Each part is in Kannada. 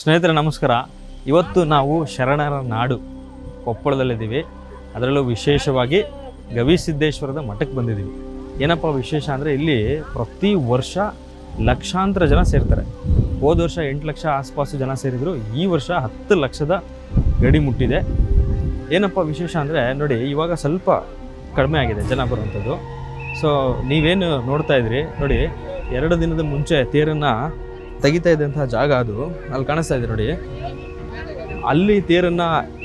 ಸ್ನೇಹಿತರೆ, ನಮಸ್ಕಾರ. ಇವತ್ತು ನಾವು ಶರಣರ ನಾಡು ಕೊಪ್ಪಳದಲ್ಲಿದ್ದೀವಿ. ಅದರಲ್ಲೂ ವಿಶೇಷವಾಗಿ ಗವಿಸಿದ್ದೇಶ್ವರದ ಮಠಕ್ಕೆ ಬಂದಿದ್ದೀವಿ. ಏನಪ್ಪ ವಿಶೇಷ ಅಂದರೆ ಇಲ್ಲಿ ಪ್ರತಿ ವರ್ಷ ಲಕ್ಷಾಂತರ ಜನ ಸೇರ್ತಾರೆ. ಹೋದ ವರ್ಷ ಎಂಟು ಲಕ್ಷ ಆಸ್ಪಾಸು ಜನ ಸೇರಿದ್ರು. ಈ ವರ್ಷ ಹತ್ತು ಲಕ್ಷದ ಗಡಿ ಮುಟ್ಟಿದೆ. ಏನಪ್ಪ ವಿಶೇಷ ಅಂದರೆ ನೋಡಿ, ಇವಾಗ ಸ್ವಲ್ಪ ಕಡಿಮೆ ಆಗಿದೆ ಜನ ಬರುವಂಥದ್ದು. ಸೊ ನೀವೇನು ನೋಡ್ತಾ ಇದ್ರಿ ನೋಡಿ, ಎರಡು ದಿನದ ಮುಂಚೆ ತೇರನ್ನು ತೆಗಿತಾ ಇದ್ದಂತಹ ಜಾಗ ಅದು. ಅಲ್ಲಿ ಕಾಣಿಸ್ತಾ ಇದೆ ನೋಡಿ. ಅಲ್ಲಿ ತೇರನ್ನ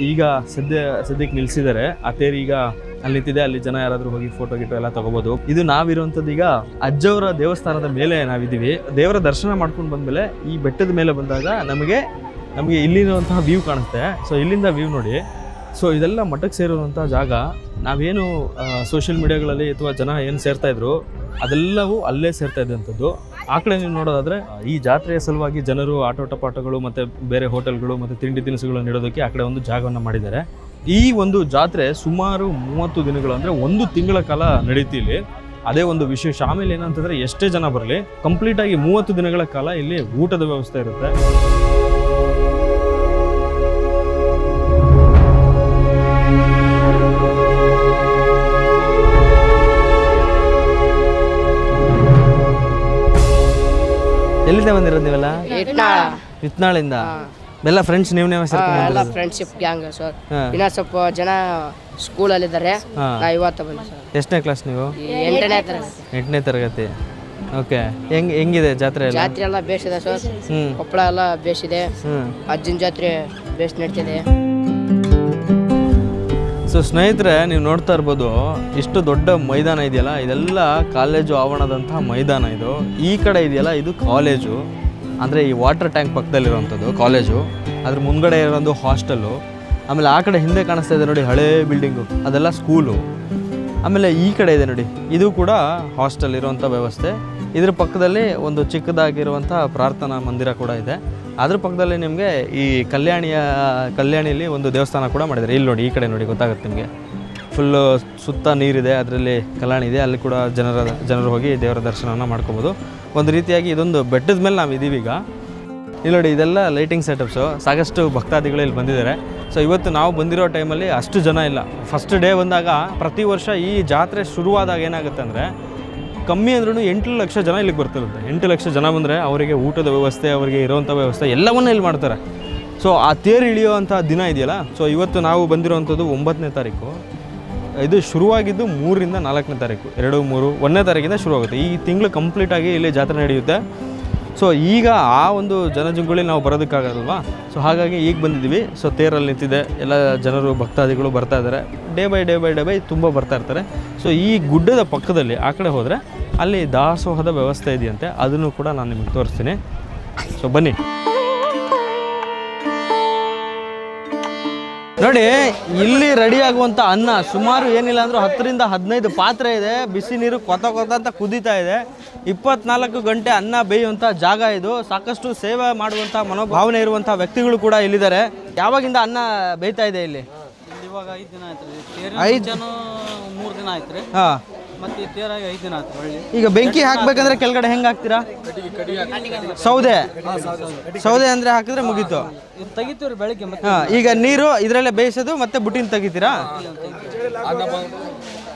ಈಗ ಸದ್ಯ, ಸದ್ಯಕ್ಕೆ ನಿಲ್ಲಿಸಿದ್ದಾರೆ ಆ ತೇರು ಈಗ ಅಲ್ಲಿ ನಿಂತಿದೆ. ಅಲ್ಲಿ ಜನ ಯಾರಾದರೂ ಹೋಗಿ ಫೋಟೋ ಗಿಟೋ ಎಲ್ಲ ತಗೋಬಹುದು ಇದು ನಾವಿರುವಂಥದ್ದು ಈಗ ಅಜ್ಜವರ ದೇವಸ್ಥಾನದ ಮೇಲೆ ನಾವಿದ್ದೀವಿ. ದೇವರ ದರ್ಶನ ಮಾಡ್ಕೊಂಡು ಬಂದ್ಮೇಲೆ ಈ ಬೆಟ್ಟದ ಮೇಲೆ ಬಂದಾಗ ನಮಗೆ ನಮಗೆ ಇಲ್ಲಿರುವಂತಹ ವ್ಯೂ ಕಾಣುತ್ತೆ. ಸೊ ಇಲ್ಲಿಂದ ವ್ಯೂ ನೋಡಿ. ಸೊ ಇದೆಲ್ಲ ಮಠಕ್ಕೆ ಸೇರುವಂಥ ಜಾಗ. ನಾವೇನು ಸೋಷಿಯಲ್ ಮೀಡಿಯಾಗಳಲ್ಲಿ ಅಥವಾ ಜನ ಏನು ಸೇರ್ತಾ ಇದ್ರು, ಅದೆಲ್ಲವೂ ಅಲ್ಲೇ ಸೇರ್ತಾ ಇದ್ದಂಥದ್ದು. ಆ ಕಡೆ ನೀವು ನೋಡೋದಾದ್ರೆ ಈ ಜಾತ್ರೆಯ ಸಲುವಾಗಿ ಜನರು ಆಟೋಟ ಪಾಠಗಳು ಮತ್ತು ಬೇರೆ ಹೋಟೆಲ್ಗಳು ಮತ್ತು ತಿಂಡಿ ತಿನಿಸುಗಳನ್ನು ಇಡೋದಕ್ಕೆ ಆ ಕಡೆ ಒಂದು ಜಾಗವನ್ನು ಮಾಡಿದ್ದಾರೆ. ಈ ಒಂದು ಜಾತ್ರೆ ಸುಮಾರು ಮೂವತ್ತು ದಿನಗಳು ಒಂದು ತಿಂಗಳ ಕಾಲ ಇಲ್ಲಿ. ಅದೇ ಒಂದು ವಿಶೇಷ. ಆಮೇಲೆ ಏನಂತಂದ್ರೆ ಎಷ್ಟೇ ಜನ ಬರಲಿ, ಕಂಪ್ಲೀಟ್ ಆಗಿ ಮೂವತ್ತು ದಿನಗಳ ಕಾಲ ಇಲ್ಲಿ ಊಟದ ವ್ಯವಸ್ಥೆ ಇರುತ್ತೆ. ಎಲ್ಲಿಂದ ಬಂದಿರೋದು ನೀವೆಲ್ಲ? ಇತ್ನಾಳಿಂದ ಎಲ್ಲ ಫ್ರೆಂಡ್ಸ್ ನೀವು ನೀವು ಸರ್ ಎಲ್ಲ ಫ್ರೆಂಡ್ಶಿಪ್ ಗ್ಯಾಂಗ್ ಸರ್. ಇನ್ನ ಸ್ವಲ್ಪ ಜನ ಸ್ಕೂಲಲ್ಲಿ ಇದ್ದಾರೆ ನಾ ಇವತ್ತು ಬಂದೆ ಸರ್. ಎಷ್ಟನೇ ಕ್ಲಾಸ್ ನೀವು? ಎಂಟನೇ ತರಗತಿ. ಎಂಟನೇ ತರಗತಿ. ಓಕೆ ಹೆಂಗ್ ಹೆಂಗಿದೆ ಜಾತ್ರೆ ಎಲ್ಲ? ಜಾತ್ರೆ ಎಲ್ಲ ಬೇಸಿದೆ ಸರ್. ಹ್ಮ್. ಕೊಪ್ಪಳ ಎಲ್ಲ ಬೇಸಿದೆ ಹ್ಮ್. ಅಜ್ಜನ ಜಾತ್ರೆ ಬೇಸ್ ನಡೀತಿದೆ. ಸೊ ಸ್ನೇಹಿತರೆ, ನೀವು ನೋಡ್ತಾ ಇರ್ಬೋದು, ಇಷ್ಟು ದೊಡ್ಡ ಮೈದಾನ ಇದೆಯಲ್ಲ? ಇದೆಲ್ಲ ಕಾಲೇಜು ಆವರಣದಂತಹ ಮೈದಾನ ಇದು. ಈ ಕಡೆ ಇದೆಯಲ್ಲ? ಇದು ಕಾಲೇಜು. ಅಂದರೆ ಈ ವಾಟರ್ ಟ್ಯಾಂಕ್ ಪಕ್ಕದಲ್ಲಿರುವಂಥದ್ದು ಕಾಲೇಜು. ಅದ್ರ ಮುಂದ್ಗಡೆ ಇರೋದು ಹಾಸ್ಟೆಲ್ಲು. ಆಮೇಲೆ ಆ ಕಡೆ ಹಿಂದೆ ಕಾಣಿಸ್ತಾ ಇದೆ ನೋಡಿ ಹಳೇ ಬಿಲ್ಡಿಂಗು. ಅದೆಲ್ಲ ಸ್ಕೂಲು. ಆಮೇಲೆ ಈ ಕಡೆ ಇದೆ ನೋಡಿ. ಇದು ಕೂಡ ಹಾಸ್ಟೆಲ್ ಇರುವಂಥ ವ್ಯವಸ್ಥೆ. ಇದ್ರ ಪಕ್ಕದಲ್ಲಿ ಒಂದು ಚಿಕ್ಕದಾಗಿರುವಂಥ ಪ್ರಾರ್ಥನಾ ಮಂದಿರ ಕೂಡ ಇದೆ. ಅದ್ರ ಪಕ್ಕದಲ್ಲಿ ನಿಮಗೆ ಈ ಕಲ್ಯಾಣಿಯ, ಕಲ್ಯಾಣಿಯಲ್ಲಿ ಒಂದು ದೇವಸ್ಥಾನ ಕೂಡ ಮಾಡಿದ್ದಾರೆ. ಇಲ್ಲಿ ನೋಡಿ, ಈ ಕಡೆ ನೋಡಿ, ಗೊತ್ತಾಗುತ್ತೆ ನಿಮಗೆ. ಫುಲ್ಲು ಸುತ್ತ ನೀರಿದೆ, ಅದರಲ್ಲಿ ಕಲ್ಯಾಣಿ ಇದೆ, ಅಲ್ಲಿ ಕೂಡ ಜನರ, ಜನರು ಹೋಗಿ ದೇವರ ದರ್ಶನವನ್ನು ಮಾಡ್ಕೋಬೋದು. ಒಂದು ರೀತಿಯಾಗಿ ಇದೊಂದು ಬೆಟ್ಟದ ಮೇಲೆ ನಾವು ಇದ್ದೀವಿ ಈಗ. ಇಲ್ಲಿ ನೋಡಿ, ಇದೆಲ್ಲ ಲೈಟಿಂಗ್ ಸೆಟಪ್ಸು ಸಾಕಷ್ಟು ಭಕ್ತಾದಿಗಳು ಇಲ್ಲಿ ಬಂದಿದ್ದಾರೆ. ಸೊ ಇವತ್ತು ನಾವು ಬಂದಿರೋ ಟೈಮಲ್ಲಿ ಅಷ್ಟು ಜನ ಇಲ್ಲ. ಫಸ್ಟ್ ಡೇ ಬಂದಾಗ ಪ್ರತಿ ವರ್ಷ ಈ ಜಾತ್ರೆ ಶುರುವಾದಾಗ ಏನಾಗುತ್ತೆ ಅಂದರೆ ಕಮ್ಮಿ ಅಂದ್ರೂ ಎಂಟು ಲಕ್ಷ ಜನ ಇಲ್ಲಿಗೆ ಬರ್ತಿರುತ್ತೆ. ಎಂಟು ಲಕ್ಷ ಜನ ಬಂದರೆ ಅವರಿಗೆ ಊಟದ ವ್ಯವಸ್ಥೆ, ಅವರಿಗೆ ಇರೋವಂಥ ವ್ಯವಸ್ಥೆ ಎಲ್ಲವನ್ನೂ ಇಲ್ಲಿ ಮಾಡ್ತಾರೆ. ಸೊ ಆ ತೇರು ಇಳಿಯುವಂಥ ದಿನ ಇದೆಯಲ್ಲ ಸೊ ಇವತ್ತು ನಾವು ಬಂದಿರುವಂಥದ್ದು ಒಂಬತ್ತನೇ ತಾರೀಕು. ಇದು ಶುರುವಾಗಿದ್ದು ಮೂರರಿಂದ ನಾಲ್ಕನೇ ತಾರೀಕು. ಎರಡು, ಮೂರು, ಒಂದನೇ ತಾರೀಕಿಂದ ಶುರುವಾಗುತ್ತೆ. ಈ ತಿಂಗಳು ಕಂಪ್ಲೀಟಾಗಿ ಇಲ್ಲಿ ಜಾತ್ರೆ ನಡೆಯುತ್ತೆ. ಸೊ ಈಗ ಆ ಒಂದು ಜನಜಂಗುಳಿ ನಾವು ಬರೋದಕ್ಕಾಗಲ್ವಾ? ಸೊ ಹಾಗಾಗಿ ಈಗ ಬಂದಿದ್ದೀವಿ. ಸೊ ತೇರಲ್ಲಿ ನಿಂತಿದೆ. ಎಲ್ಲ ಜನರು, ಭಕ್ತಾದಿಗಳು ಬರ್ತಾ ಇದ್ದಾರೆ. Day by day by day by ತುಂಬ ಬರ್ತಾ ಇರ್ತಾರೆ. ಸೊ ಈ ಗುಡ್ಡದ ಪಕ್ಕದಲ್ಲಿ, ಆ ಕಡೆ ಹೋದರೆ ಅಲ್ಲಿ ದಾಸೋಹದ ವ್ಯವಸ್ಥೆ ಇದೆಯಂತೆ. ಅದನ್ನು ಕೂಡ ನಾನು ನಿಮಗೆ ತೋರಿಸ್ತೀನಿ. ಸೊ ಬನ್ನಿ. ನೋಡಿ ಇಲ್ಲಿ ರೆಡಿ ಆಗುವಂತ ಅನ್ನ ಸುಮಾರು ಏನಿಲ್ಲ ಅಂದ್ರೂ ಹತ್ತರಿಂದ ಹದಿನೈದು ಪಾತ್ರೆ ಇದೆ. ಬಿಸಿ ನೀರು ಕೊತ ಕೊತ ಅಂತ ಕುದೀತಾ ಇದೆ. ಇಪ್ಪತ್ನಾಲ್ಕು ಗಂಟೆ ಅನ್ನ ಬೇಯುವಂಥ ಜಾಗ ಇದು. ಸಾಕಷ್ಟು ಸೇವೆ ಮಾಡುವಂಥ ಮನೋಭಾವನೆ ಇರುವಂಥ ವ್ಯಕ್ತಿಗಳು ಕೂಡ ಇಲ್ಲಿದ್ದಾರೆ. ಯಾವಾಗಿಂದ ಅನ್ನ ಬೇಯ್ತಾ ಇದೆ ಇಲ್ಲಿ? ಇವಾಗ ಐದು ದಿನ ಆಯ್ತು ರೀ. ಜನ ಮೂರು ದಿನ ಆಯ್ತು ರೀ. ಹಾಂ. ಮತ್ತೆ ಈ ತೇರಾಗಿ ಐದು ದಿನ ಆಯ್ತು ಹೊಳ್ಳಿ ಈಗ ಬೆಂಕಿ ಹಾಕ್ಬೇಕಂದ್ರೆ ಕೆಳಗಡೆ ಹೆಂಗ್ ಹಾಕ್ತೀರಾ? ಸೌದೆ. ಸೌದೆ ಅಂದ್ರೆ ಹಾಕಿದ್ರೆ ಮುಗೀತು. ಇದು ತೆಗಿತೀವಿ ರೀ ಬೆಳಿಗ್ಗೆ ಮತ್ತೆ ಹಾಂ ಈಗ ನೀರು ಇದರಲ್ಲೇ ಬೇಯಿಸೋದು ಮತ್ತೆ ಬುಟ್ಟಿನ ತೆಗಿತೀರಾ?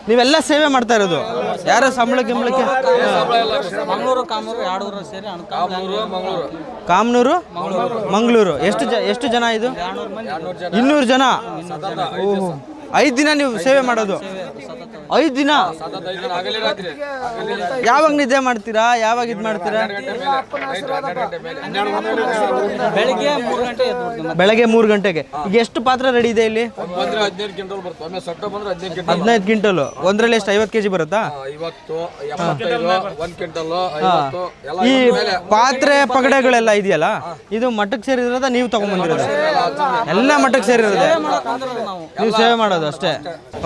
ನೀವೆಲ್ಲ ಸೇವೆ ಮಾಡ್ತಾ ಇರೋದು. ಯಾರೋ ಸಂಬಳ ಗಿಂಬಳಕ್ಕೆ? ಮಂಗಳೂರು ಕಾಮೂರು ಕಾಮನೂರು ಮಂಗಳೂರು. ಎಷ್ಟು ಜ ಎಷ್ಟು ಜನ ಇದು? ಇನ್ನೂರು ಜನ? ಓಹೋ. ಐದು ದಿನ ನೀವು ಸೇವೆ ಮಾಡೋದು? ಐದು ದಿನ? ಯಾವಾಗ ನಿದ್ದೆ ಮಾಡ್ತೀರಾ? ಯಾವಾಗ ಇದು ಮಾಡ್ತೀರಾ? ಬೆಳಿಗ್ಗೆ ಮೂರು ಗಂಟೆ ಬೆಳಗ್ಗೆ ಮೂರು ಗಂಟೆಗೆ. ಈಗ ಎಷ್ಟು ಪಾತ್ರ ರೆಡಿ ಇದೆ ಇಲ್ಲಿ? ಹದಿನೈದು ಕ್ವಿಂಟಲ್ ಒಂದ್ರಲ್ಲಿ ಎಷ್ಟು? ಐವತ್ತು ಕೆಜಿ ಬರುತ್ತಾ? ಈ ಪಾತ್ರೆ ಪಗಡೆಗಳೆಲ್ಲ ಇದೆಯಲ್ಲ? ಇದು ಮಠಕ್ಕೆ ಸೇರಿರೋದ? ನೀವು ತಗೊಂಡ್ಬಂದಿರೋದು ಎಲ್ಲ ಮಠಕ್ಕೆ ಸೇರಿರೋದು? ನೀವು ಸೇವೆ ಮಾಡೋದು? ಅಷ್ಟೇ.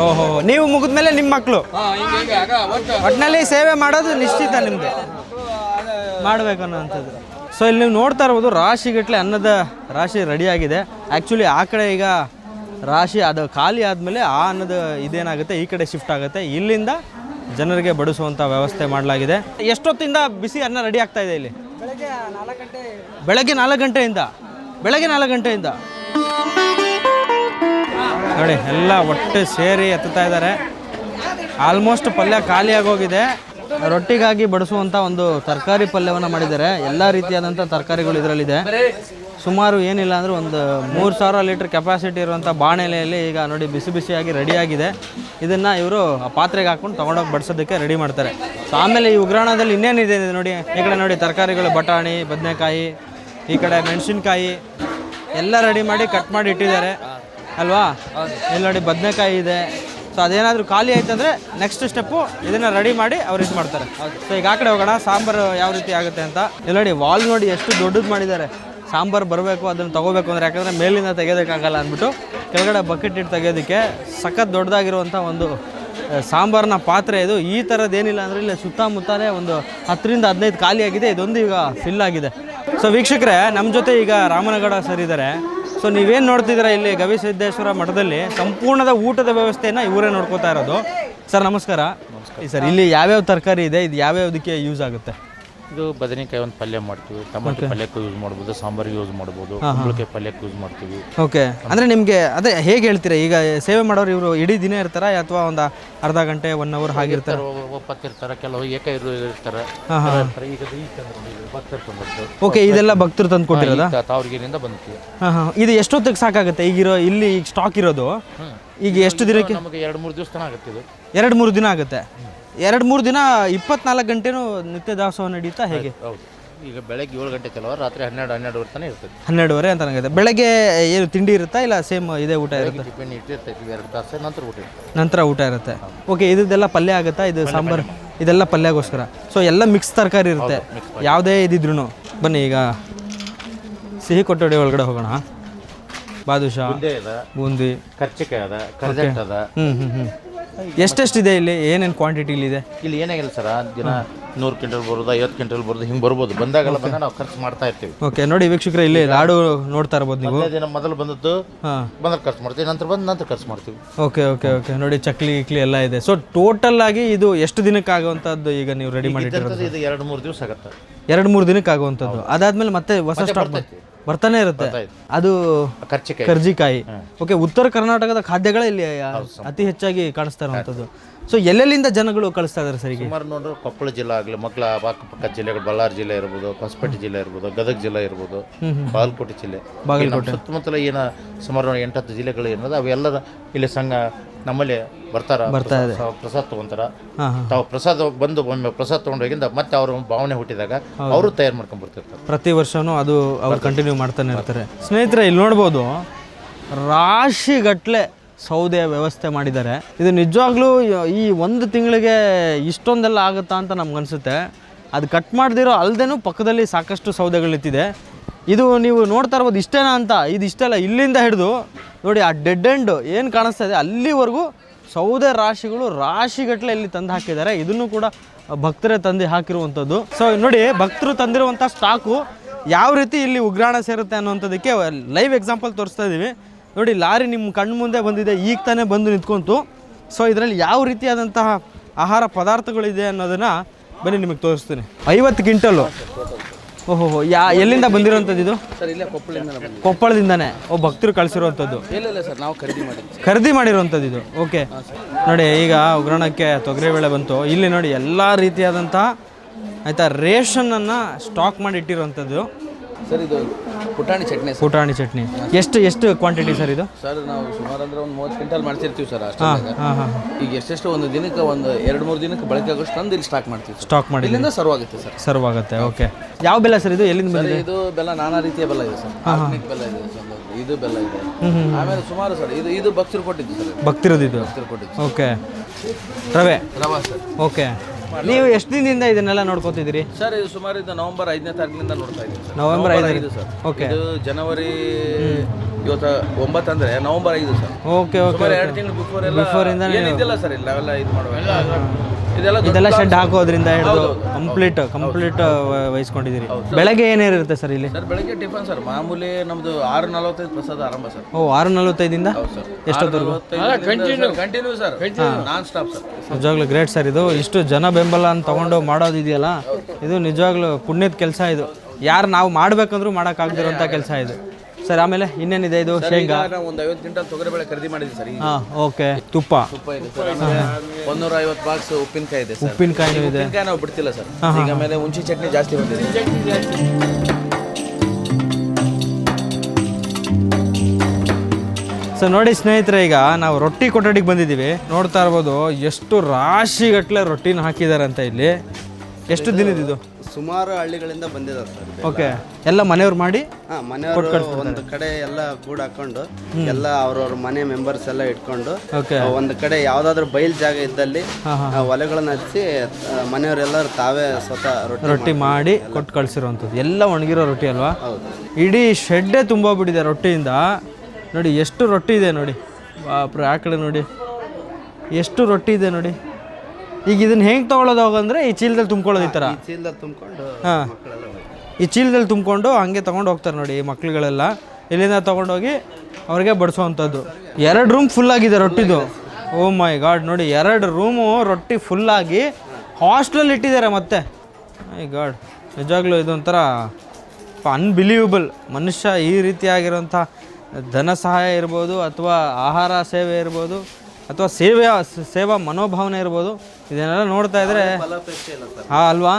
ಓಹೋ ನೀವು ಮುಗಿದ್ಮೇಲೆ ನಿಮ್ಮ ಮಕ್ಕಳು ಒಟ್ಟಿನಲ್ಲಿ ಸೇವೆ ಮಾಡೋದು ನಿಶ್ಚಿತ ನಿಮ್ದು. ಮಾಡ್ಬೇಕು ಅನ್ನೋವಂಥದ್ದು. ಸೊ ಇಲ್ಲಿ ನೀವು ನೋಡ್ತಾ ಇರ್ಬೋದು ರಾಶಿಗಟ್ಟಲೆ ಅನ್ನದ ರಾಶಿ ರೆಡಿಯಾಗಿದೆ ಆ್ಯಕ್ಚುಲಿ ಆ ಕಡೆ ಈಗ ರಾಶಿ ಅದು ಖಾಲಿ ಆದಮೇಲೆ ಆ ಅನ್ನದ ಇದೇನಾಗುತ್ತೆ ಈ ಕಡೆ ಶಿಫ್ಟ್ ಆಗುತ್ತೆ. ಇಲ್ಲಿಂದ ಜನರಿಗೆ ಬಡಿಸುವಂಥ ವ್ಯವಸ್ಥೆ ಮಾಡಲಾಗಿದೆ. ಎಷ್ಟೊತ್ತಿಂದ ಬಿಸಿ ಅನ್ನ ರೆಡಿ ಆಗ್ತಾ ಇದೆ ಇಲ್ಲಿ? ಬೆಳಗ್ಗೆ ನಾಲ್ಕು ಗಂಟೆಯಿಂದ. ಬೆಳಗ್ಗೆ ನಾಲ್ಕು ಗಂಟೆಯಿಂದ. ನೋಡಿ, ಎಲ್ಲ ಒಟ್ಟು ಸೇರಿ ಎತ್ತುತ್ತಾ ಇದ್ದಾರೆ. ಆಲ್ಮೋಸ್ಟ್ ಪಲ್ಯ ಖಾಲಿ ಆಗೋಗಿದೆ. ರೊಟ್ಟಿಗಾಗಿ ಬಡಿಸುವಂಥ ಒಂದು ತರಕಾರಿ ಪಲ್ಯವನ್ನು ಮಾಡಿದ್ದಾರೆ. ಎಲ್ಲ ರೀತಿಯಾದಂಥ ತರಕಾರಿಗಳು ಇದರಲ್ಲಿದೆ. ಸುಮಾರು ಏನಿಲ್ಲ ಅಂದರೆ ಒಂದು ಮೂರು ಸಾವಿರ ಲೀಟ್ರ್ ಕೆಪಾಸಿಟಿ ಇರುವಂಥ ಬಾಣೆಲೆಯಲ್ಲಿ ಈಗ ನೋಡಿ ಬಿಸಿ ಬಿಸಿಯಾಗಿ ರೆಡಿಯಾಗಿದೆ ಇದನ್ನು ಇವರು ಆ ಪಾತ್ರೆಗೆ ಹಾಕ್ಕೊಂಡು ತೊಗೊಂಡೋಗಿ ಬಡಿಸೋದಕ್ಕೆ ರೆಡಿ ಮಾಡ್ತಾರೆ. ಸೊ ಆಮೇಲೆ ಈ ಉಗ್ರಾಣದಲ್ಲಿ ಇನ್ನೇನಿದೆ ನೋಡಿ, ಈ ಕಡೆ ನೋಡಿ ತರಕಾರಿಗಳು, ಬಟಾಣಿ, ಬದನೆಕಾಯಿ, ಈ ಕಡೆ ಮೆಣಸಿನ್ಕಾಯಿ, ಎಲ್ಲ ರೆಡಿ ಮಾಡಿ ಕಟ್ ಮಾಡಿ ಇಟ್ಟಿದ್ದಾರೆ. ಅಲ್ವಾ? ಇಲ್ಲಿ ನೋಡಿ ಬದನೆಕಾಯಿ ಇದೆ. ಸೊ ಅದೇನಾದರೂ ಖಾಲಿ ಆಯ್ತಂದ್ರೆ ನೆಕ್ಸ್ಟ್ ಸ್ಟೆಪ್ಪು ಇದನ್ನು ರೆಡಿ ಮಾಡಿ ಅವ್ರು ಇದು ಮಾಡ್ತಾರೆ. ಸೊ ಈಗ ಆ ಕಡೆ ಹೋಗೋಣ, ಸಾಂಬಾರು ಯಾವ ರೀತಿ ಆಗುತ್ತೆ ಅಂತ. ಇಲ್ಲಿ ನೋಡಿ ವಾಲ್ ನೋಡಿ ಎಷ್ಟು ದೊಡ್ಡದು ಮಾಡಿದ್ದಾರೆ. ಸಾಂಬಾರು ಬರಬೇಕು, ಅದನ್ನು ತಗೋಬೇಕು ಅಂದರೆ ಯಾಕಂದರೆ ಮೇಲಿಂದ ತೆಗೆಯೋದಕ್ಕಾಗಲ್ಲ ಅಂದ್ಬಿಟ್ಟು ಕೆಳಗಡೆ ಬಕೆಟ್ ಇಟ್ಟು ತೆಗೆಯೋದಕ್ಕೆ ಸಖತ್ ದೊಡ್ಡದಾಗಿರುವಂಥ ಒಂದು ಸಾಂಬಾರ್ನ ಸಾಂಬಾರಿನ ಪಾತ್ರೆ ಇದು. ಈ ಥರದ್ದು ಏನಿಲ್ಲ ಅಂದರೆ ಇಲ್ಲಿ ಸುತ್ತಮುತ್ತಲೇ ಒಂದು ಹತ್ತರಿಂದ ಹದಿನೈದು ಖಾಲಿ ಆಗಿದೆ. ಇದೊಂದು ಈಗ ಫಿಲ್ ಆಗಿದೆ. ಸೊ ವೀಕ್ಷಕರೇ ನಮ್ಮ ಜೊತೆ ಈಗ ರಾಮನಗಡ ಸರ್ ಇದ್ದಾರೆ ಸೊ ನೀವೇನು ನೋಡ್ತಿದ್ದೀರಾ ಇಲ್ಲಿ ಗವಿಸಿದ್ದೇಶ್ವರ ಮಠದಲ್ಲಿ ಸಂಪೂರ್ಣದ ಊಟದ ವ್ಯವಸ್ಥೆಯನ್ನು ಇವರೇ ನೋಡ್ಕೋತಾ ಇರೋದು. ಸರ್ ನಮಸ್ಕಾರ. ಸರ್ ಇಲ್ಲಿ ಯಾವ್ಯಾವ ತರಕಾರಿ ಇದೆ? ಇದು ಯಾವ್ಯಾವುದಕ್ಕೆ ಯೂಸ್ ಆಗುತ್ತೆ? ಇದು ಬದನೆಕಾಯಿ ಒಂದು ಪಲ್ಯ ಮಾಡ್ತೀವಿ. ಟೊಮೆಟೊ ಪಲ್ಯಕ್ಕೂ ಯೂಸ್ ಮಾಡ್ಬೋದು ಸಾಂಬಾರಿಗೆ ಯೂಸ್ ಮಾಡ್ಬೋದು ಕುಂಬಳಕಾಯಿ ಪಲ್ಯಕ್ಕೆ ಯೂಸ್ ಮಾಡ್ತೀವಿ. ಓಕೆ ಅಂದರೆ ನಿಮಗೆ ಅದೇ ಹೇಗೆ ಹೇಳ್ತೀರಾ? ಈಗ ಸೇವೆ ಮಾಡೋರು ಇವರು ಇಡೀ ದಿನ ಇರ್ತಾರ ಅಥವಾ ಒಂದು ಅರ್ಧ ಗಂಟೆ ಒನ್ ಅವರ್ ಹಾಗಿರ್ತಾರೆ ಒಪ್ಪತ್ತಿರ್ತಾರೆ ಕೆಲವು ಏಕ ಇರು ಇರ್ತಾರೆ ಈಗ ಈ ಚಂದ್ರ ಭಕ್ತರು ತಂದದ್ದು. ಓಕೆ ಇದೆಲ್ಲ ಭಕ್ತರು ತಂದು ಕೊಟ್ಟಿರೋದ? ತಾವರಿಗೆರಿಂದ ಬಂದಿತ್ತು ಹಾಂ ಹಾಂ. ಇದು ಎಷ್ಟೊತ್ತಿಗೆ ಸಾಕಾಗುತ್ತೆ? ಈಗಿರೋ ಇಲ್ಲಿ ಈಗ ಸ್ಟಾಕ್ ಇರೋದು ಈಗ ಎಷ್ಟು ದಿನಕ್ಕೆ? ನಮಗೆ ಎರಡು ಮೂರು ದಿವಸ ಆಗುತ್ತೆ ಇದು. ಎರಡು ಮೂರು ದಿನ ಆಗುತ್ತೆ? ಎರಡು ಮೂರು ದಿನ ಇಪ್ಪತ್ನಾಲ್ಕು ಗಂಟೆನೂ ನಿತ್ಯ ದಾಸೋಹ ನಡೀತಾ ಹೇಗೆ? ಹೌದು. ಈಗ ಬೆಳಗ್ಗೆ ಏಳು ಗಂಟೆ ಕೆಲವರು ರಾತ್ರಿ ಹನ್ನೆರಡು ಹನ್ನೆರಡುವರೆ ತನಕ ಇರ್ತದೆ. ಹನ್ನೆರಡುವರೆ ಅಂತ ನನಗಿದೆ ಬೆಳಗ್ಗೆ ಏನು ತಿಂಡಿ ಇರುತ್ತಾ ಇಲ್ಲ ಸೇಮ್ ಇದೇ ಊಟ ಇರುತ್ತೆ? ಟಿಫಿನ್ ಇಟ್ಟಿರ್ತೈತಿ ಎರಡು ತಾಸು ನಂತರ ಊಟ ಇರ್ತದೆ. ನಂತರ ಊಟ ಇರುತ್ತೆ. ಓಕೆ ಇದೆಲ್ಲ ಪಲ್ಯ ಆಗುತ್ತಾ? ಇದು ಸಾಂಬಾರು? ಇದೆಲ್ಲ ಪಲ್ಯಗೋಸ್ಕರ. ಸೊ ಎಲ್ಲ ಮಿಕ್ಸ್ ತರಕಾರಿ ಇರುತ್ತೆ. ಯಾವುದೇ ಇದಿದ್ರು ಬನ್ನಿ ಈಗ. ಸಿಹಿ ಕೊಠಡಿ ಒಳಗಡೆ ಹೋಗೋಣ. ಬಾದುಷಾ ಬೂಂದಿ ಕರ್ಚಿಕಾಯಿ ಅದ ಕರ್ಜೆಟ್ ಅದ ಹ್ಞೂ ಹ್ಞೂ ಹ್ಞೂ ಎಷ್ಟೆಷ್ಟಿದೆ ಇಲ್ಲಿ? ಏನೇನು ಕ್ವಾಂಟಿಟಿಲಿದೆ ಇಲ್ಲಿ ಏನಾಗಿಲ್ಲ ಸರ್ ದಿನ ನೂರು ಕ್ವಿಂಟಲ್ ಬರೋದು ಐವತ್ತು ಕ್ವಿಂಟಲ್ ಬರೋದು ಹಿಂಗೆ ಬರ್ಬೋದು. ಬಂದಾಗಲ್ಲ ಬಂದಾಗ ನಾವು ಖರ್ಚು ಮಾಡ್ತಾ ಇರ್ತೀವಿ. ಓಕೆ ನೋಡಿ ವೀಕ್ಷಕರ ಇಲ್ಲಿ ಲಾಡು ನೋಡ್ತಾ ಇರ್ಬೋದು ನೀವು. ಮೊದಲನೇ ದಿನ ಮೊದಲು ಬಂದದ್ದು ಹಾಂ. ಬಂದ್ರೆ ಖರ್ಚು ಮಾಡ್ತೀವಿ ನಂತರ ಬಂದು ನಂತರ ಖರ್ಚು ಮಾಡ್ತೀವಿ. ಓಕೆ ಓಕೆ ಓಕೆ ನೋಡಿ ಚಕ್ಲಿ ಗಿಕ್ಲಿ ಎಲ್ಲ ಇದೆ. ಸೊ ಟೋಟಲ್ ಆಗಿ ಇದು ಎಷ್ಟು ದಿನಕ್ಕೆ ಆಗುವಂಥದ್ದು ಈಗ ನೀವು ರೆಡಿ ಮಾಡಿ ಇದು ಎರಡು ಮೂರು ದಿವಸ ಆಗುತ್ತೆ. ಎರಡು ಮೂರು ದಿನಕ್ಕೆ ಆಗುವಂಥದ್ದು. ಅದಾದ್ಮೇಲೆ ಮತ್ತೆ ಹೊಸ ಸ್ಟಾಕ್ ಬರ್ತಾನೆ ಇರುತ್ತೆ. ಅದು ಕರ್ಜಿಕಾಯಿ. ಓಕೆ ಉತ್ತರ ಕರ್ನಾಟಕದ ಖಾದ್ಯಗಳೇ ಇಲ್ಲಿ ಅತಿ ಹೆಚ್ಚಾಗಿ ಕಾಣಿಸ್ತಾ ಇರುವಂಥದ್ದು. ಸೊ ಎಲ್ಲೆಲ್ಲಿಂದ ಜನಗಳು ಕಳಿಸ್ತಾ ಇದ್ದಾರೆ ಸರ್ ಈಗ ಸುಮಾರು ನೋಡ್ರೆ ಕೊಪ್ಪಳ ಜಿಲ್ಲೆ ಆಗಲಿ ಮಕ್ಕಳ ಅಕ್ಕಪಕ್ಕ ಜಿಲ್ಲೆಗಳು ಬಳ್ಳಾರಿ ಜಿಲ್ಲೆ ಇರ್ಬೋದು ಹೊಸಪೇಟೆ ಜಿಲ್ಲೆ ಇರ್ಬೋದು ಗದಗ ಜಿಲ್ಲೆ ಇರ್ಬೋದು ಬಾಗಲಕೋಟೆ ಜಿಲ್ಲೆ. ಸುತ್ತಮುತ್ತಲ ಏನ ಸುಮಾರು ಎಂಟತ್ತು ಜಿಲ್ಲೆಗಳು ಏನದ ಅವೆಲ್ಲರ ಇಲ್ಲಿ ಸಂಘ ನಮ್ಮಲ್ಲಿ ಬರ್ತಾರ ಪ್ರಸಾದ ಪ್ರಸಾದ ತಗೊಂತಾರ. ತಾವು ಪ್ರಸಾದ ಬಂದು ಒಮ್ಮೆ ಪ್ರಸಾದ ತಗೊಂಡೋಗಿಂದ ಮತ್ತೆ ಅವ್ರ ಭಾವನೆ ಹುಟ್ಟಿದಾಗ ಅವರು ತಯಾರು ಮಾಡ್ಕೊಂಡ್ ಬರ್ತಿರ್ತಾರೆ ಪ್ರತಿ ವರ್ಷವೂ ಅದು ಅವ್ರು ಕಂಟಿನ್ಯೂ ಮಾಡ್ತಾನೆ ಇರ್ತಾರೆ. ಸ್ನೇಹಿತರೆ ಇಲ್ಲಿ ನೋಡ್ಬೋದು ರಾಶಿಗಟ್ಲೆ ಸೌದೆ ವ್ಯವಸ್ಥೆ ಮಾಡಿದ್ದಾರೆ. ಇದು ನಿಜವಾಗ್ಲೂ ಈ ಒಂದು ತಿಂಗಳಿಗೆ ಇಷ್ಟೊಂದೆಲ್ಲ ಆಗುತ್ತಾ ಅಂತ ನಮ್ಗೆ ಅನಿಸುತ್ತೆ. ಅದು ಕಟ್ ಮಾಡದಿರೋ ಅಲ್ಲದೇನೂ ಪಕ್ಕದಲ್ಲಿ ಸಾಕಷ್ಟು ಸೌದೆಗಳು ನಿಂತಿದೆ ಇದು ನೀವು ನೋಡ್ತಾ ಇರ್ಬೋದು ಇಷ್ಟೇನಾ ಅಂತ. ಇದು ಇಷ್ಟಲ್ಲ ಇಲ್ಲಿಂದ ಹಿಡಿದು ನೋಡಿ ಆ ಡೆಡ್ ಎಂಡ್ ಏನು ಕಾಣಿಸ್ತಾ ಇದೆ, ಅಲ್ಲಿವರೆಗೂ ಸೌದೆ ರಾಶಿಗಳು ರಾಶಿಗಟ್ಟಲೆ ಇಲ್ಲಿ ತಂದು ಹಾಕಿದ್ದಾರೆ. ಇದನ್ನು ಕೂಡ ಭಕ್ತರೇ ತಂದು ಹಾಕಿರುವಂಥದ್ದು. ಸೊ ನೋಡಿ ಭಕ್ತರು ತಂದಿರುವಂಥ ಸ್ಟಾಕು ಯಾವ ರೀತಿ ಇಲ್ಲಿ ಉಗ್ರಾಣ ಸೇರುತ್ತೆ ಅನ್ನುವಂಥದ್ದಕ್ಕೆ ಲೈವ್ ಎಕ್ಸಾಂಪಲ್ ತೋರಿಸ್ತಾ ಇದ್ದೀವಿ ನೋಡಿ ಲಾರಿ ನಿಮ್ಮ ಕಣ್ಣು ಮುಂದೆ ಬಂದಿದೆ ಈಗ ತಾನೇ ಬಂದು ನಿಂತ್ಕೊಂತು. ಸೊ ಇದರಲ್ಲಿ ಯಾವ ರೀತಿಯಾದಂತಹ ಆಹಾರ ಪದಾರ್ಥಗಳಿದೆ ಅನ್ನೋದನ್ನು ಬನ್ನಿ ನಿಮಗೆ ತೋರಿಸ್ತೀನಿ. ಐವತ್ತು ಕ್ವಿಂಟಲ್ಲು ಓಹೋ ಯಾ ಎಲ್ಲಿಂದ ಬಂದಿರೋಂಥದ್ದು ಇದು? ಕೊಪ್ಪಳದಿಂದನೇ ಓ ಭಕ್ತರು ಕಳಿಸಿರುವಂಥದ್ದು. ಇಲ್ಲ ಇಲ್ಲ ಸರ್ ನಾವು ಖರೀದಿ ಮಾಡಿರುವಂಥದ್ದು ಇದು. ಓಕೆ ನೋಡಿ ಈಗ ಉಗ್ರಾಣಕ್ಕೆ ತೊಗರಿಬೇಳೆ ಬಂತು. ಇಲ್ಲಿ ನೋಡಿ ಎಲ್ಲ ರೀತಿಯಾದಂತಹ ಆಯಿತಾ ರೇಷನನ್ನು ಸ್ಟಾಕ್ ಮಾಡಿ ಇಟ್ಟಿರುವಂಥದ್ದು. ಸರ್ ಇದು ಪುಟಾಣಿ ಚಟ್ನಿ ಸರ್. ಪುಟಾಣಿ ಚಟ್ನಿ. ಎಷ್ಟು ಎಷ್ಟು ಕ್ವಾಂಟಿಟಿ ಸರ್ ಇದು? ಸರ್ ನಾವು ಸುಮಾರು ಅಂದ್ರೆ ಒಂದು ಮೂವತ್ತು ಕ್ವಿಂಟಲ್ ಮಾಡ್ತಿರ್ತೀವಿ ಸರ್ ಅಷ್ಟು. ಹಾಂ ಹಾಂ ಈಗ ಎಷ್ಟೆಷ್ಟು ಒಂದು ದಿನಕ್ಕೆ ಒಂದು ಎರಡು ಮೂರು ದಿನಕ್ಕೆ ಬಳಕೆ ಆಗೋಷ್ಟು ತಂದು ಇಲ್ಲಿ ಸ್ಟಾಕ್ ಮಾಡ್ತೀವಿ ಸ್ಟಾಕ್ ಮಾಡಿ ಇಲ್ಲಿಂದ ಸರ್ವ್ ಆಗುತ್ತೆ ಸರ್. ಸರ್ವ್ ಆಗುತ್ತೆ ಓಕೆ ಯಾವ ಬೆಲ್ಲ ಸರ್ ಇದು? ಎಲ್ಲಿಂದ ಸರ್ ಬಂದಿದೆ? ಇದು ಬೆಲ್ಲ ನಾನಾ ರೀತಿಯ ಬೆಲ್ಲ ಇದೆ ಸರ್. ಬೆಲ್ಲ ಇದೆ ಸರ್ ಒಂದು. ಇದು ಬೆಲ್ಲ ಇದೆ. ಆಮೇಲೆ ಸುಮಾರು ಸರ್ ಇದು ಇದು ಭಕ್ತರು ಕೊಟ್ಟಿದ್ದು ಸರ್. ಭಕ್ತಿರೋದು ಇದು. ಭಕ್ತರು ಕೊಟ್ಟಿದ್ದು ಓಕೆ ರವೆ? ರವೆ ಸರ್. ಓಕೆ ನೀವು ಎಷ್ಟು ದಿನದಿಂದ ಇದನ್ನೆಲ್ಲ ನೋಡ್ಕೊತಿದ್ದೀರಿ? ಸರ್ ಇದು ಸುಮಾರು ಇದು ನವೆಂಬರ್ ಐದನೇ ತಾರೀಕಿನಿಂದ ನೋಡ್ತಾ ಇದ್ದೀವಿ ಸರ್. ನವೆಂಬರ್ ಐದು ಸರ್. ಓಕೆ. ಇದು ಜನವರಿ ಇವತ್ತು ಒಂಬತ್ತು ಅಂದ್ರೆ ನವೆಂಬರ್ ಐದು ಸರ್. ಓಕೆ ಓಕೆ ಎರಡು ತಿಂಗಳು ಬಿಫೋರ್ ಎಲ್ಲ ಬಿಫೋರ್ ಸರ್ ಇಲ್ಲ ಅವೆಲ್ಲ ಇದು ಮಾಡುವ ಇದೆಲ್ಲ ಶೆಡ್ ಹಾಕೋದ್ರಿಂದ ಹಿಡಿದು ಕಂಪ್ಲೀಟ್ ಕಂಪ್ಲೀಟ್ ವಹಿಸ್ಕೊಂಡಿದ್ದೀರಿ. ಬೆಳಗ್ಗೆ ಏನೇನಿರುತ್ತೆ ಸರ್ ಇಲ್ಲಿ? ಸರ್ ಬೆಳಗ್ಗೆ ಟಿಫನ್ ಸರ್. ಮಾಮೂಲಿ ನಮ್ದು ಆರು ನಲವತ್ತೈದು ಪ್ರಸಾದ ಆರಂಭ ಸರ್. ಓ ಆರು ನಲವತ್ತೈದಿಂದ sir. ಎಷ್ಟೊತ್ತವರೆಗೂ? Continue sir non stop sir. ನಿಜವಾಗ್ಲೂ ಗ್ರೇಟ್ ಸರ್ ಇದು. ಇಷ್ಟು ಜನ ಬೆಂಬಲ ಅಂತ ತಗೊಂಡು ಮಾಡೋದಿದೆಯಲ್ಲ? ಇದು ನಿಜವಾಗ್ಲೂ ಪುಣ್ಯದ ಕೆಲಸ ಇದು. ಯಾರು ನಾವು ಮಾಡ್ಬೇಕಂದ್ರೂ ಮಾಡೋಕ್ಕಾಗದಿರೋಂಥ ಕೆಲಸ ಇದು. ಸರ್ ಆಮೇಲೆ ಇನ್ನೇನಿದೆ ಇದು ಶೇಂಗಾ? ನಾವು ಒಂದು ಐವತ್ತು ಕ್ವಿಂಟಲ್ ತೊಗರಿಬೇಳೆ ಖರೀದಿ ಮಾಡಿದ್ವಿ ಸರ್ ಈಗ. ಹಾಂ ಓಕೆ. ತುಪ್ಪ? ತುಪ್ಪ ಇದೆ ಸರ್ ಆಮೇಲೆ ಒಂದೂರ ಐವತ್ತು ಬಾಕ್ಸ್ ಉಪ್ಪಿನಕಾಯಿ ಇದೆ ಸರ್. ಉಪ್ಪಿನಕಾಯಿನೂ ಇದೆ. ಉಪ್ಪಿನಕಾಯಿ ನಾವು ಬಿಡ್ತಿಲ್ಲ ಸರ್. ಈಗ ಆಮೇಲೆ ಹುಂಚಿ ಚಟ್ನಿ ಜಾಸ್ತಿ ಬಂದಿದೆ. ಸೊ ನೋಡಿ ಸ್ನೇಹಿತರೆ ಈಗ ನಾವು ರೊಟ್ಟಿ ಕೊಠಡಿಗೆ ಬಂದಿದ್ದೀವಿ. ನೋಡ್ತಾ ಇರ್ಬೋದು ಎಷ್ಟು ರಾಶಿಗಟ್ಟಲೆ ರೊಟ್ಟಿನ ಹಾಕಿದ್ದಾರೆ ಅಂತ ಇಲ್ಲಿ. ಎಷ್ಟು ದಿನದಿದು ಸುಮಾರು ಹಳ್ಳಿಗಳಿಂದ ಬಂದಿದ್ದಾರೆ ಸರ್. ಓಕೆ ಎಲ್ಲ ಮನೆಯವ್ರು ಮಾಡಿ ಹಾ ಮನೆಯವರು ಒಂದು ಕಡೆ ಎಲ್ಲ ಕೂಡ ಹಾಕೊಂಡು ಎಲ್ಲ ಅವ್ರವ್ರ ಮನೆ ಮೆಂಬರ್ಸ್ ಎಲ್ಲ ಇಟ್ಕೊಂಡು ಓಕೆ. ಆ, ಒಂದು ಕಡೆ ಯಾವ್ದಾದ್ರು ಬಯಲ್ ಜಾಗ ಇದ್ದಲ್ಲಿ ಆ, ಒಲೆಗಳನ್ನ ಹಚ್ಚಿ ಆ, ಮನೆಯವರೆಲ್ಲರೂ ತಾವೇ ಸ್ವತಃ ರೊಟ್ಟಿ ರೊಟ್ಟಿ ಮಾಡಿ ಕೊಟ್ಟು ಕಳಿಸಿರುವಂಥದ್ದು. ಎಲ್ಲ ಒಣಗಿರೋ ರೊಟ್ಟಿ ಅಲ್ವಾ? ಹೌದು. ಇಡೀ ಶೆಡ್ಡೇ ತುಂಬೋಗ್ಬಿಟ್ಟಿದೆ ರೊಟ್ಟಿಯಿಂದ. ನೋಡಿ ಎಷ್ಟು ರೊಟ್ಟಿ ಇದೆ ನೋಡಿ. ಬಾಪ್ರೆ ಆ ಕಡೆ ನೋಡಿ. ಎಷ್ಟು ರೊಟ್ಟಿ ಇದೆ ನೋಡಿ. ಈಗ ಇದನ್ನ ಹೆಂಗೆ ತೊಗೊಳೋದು ಹೋಗಂದ್ರೆ ಈ ಚೀಲದಲ್ಲಿ ತುಂಬ್ಕೊಳ್ಳೋದು ಈ ಥರ ಚೀಲದಲ್ಲಿ ತುಂಬಿಕೊಂಡು ಹಾಂ. ಈ ಚೀಲದಲ್ಲಿ ತುಂಬಿಕೊಂಡು ಹಂಗೆ ತೊಗೊಂಡು ಹೋಗ್ತಾರೆ ನೋಡಿ ಈ ಮಕ್ಳುಗಳೆಲ್ಲ. ಇಲ್ಲಿಂದ ತಗೊಂಡೋಗಿ ಅವ್ರಿಗೆ ಬಡಿಸೋವಂಥದ್ದು. ಎರಡು ರೂಮ್ ಫುಲ್ ಆಗಿದೆ ರೊಟ್ಟಿದು. ಓ ಮೈ ಗಾಡ್ ನೋಡಿ ಎರಡು ರೂಮು ರೊಟ್ಟಿ ಫುಲ್ಲಾಗಿ ಹಾಸ್ಟೆಲ್ ಇಟ್ಟಿದ್ದಾರೆ ಮತ್ತೆ. ಮೈ ಗಾಡ್ ನಿಜವಾಗ್ಲೂ ಇದೊಂಥರ ಅನ್ಬಿಲೀವಬಲ್ ಮನುಷ್ಯ ಈ ರೀತಿಯಾಗಿರೋಂಥ ಧನ ಸಹಾಯ ಇರ್ಬೋದು ಅಥವಾ ಆಹಾರ ಸೇವೆ ಇರ್ಬೋದು. ಅಥವಾ ಸೇವೆಯ ಸೇವಾ ಮನೋಭಾವನೆ ಇರ್ಬೋದು ಇದನ್ನೆಲ್ಲ ನೋಡ್ತಾ ಇದ್ರೆ ಹಾಂ ಅಲ್ವಾ?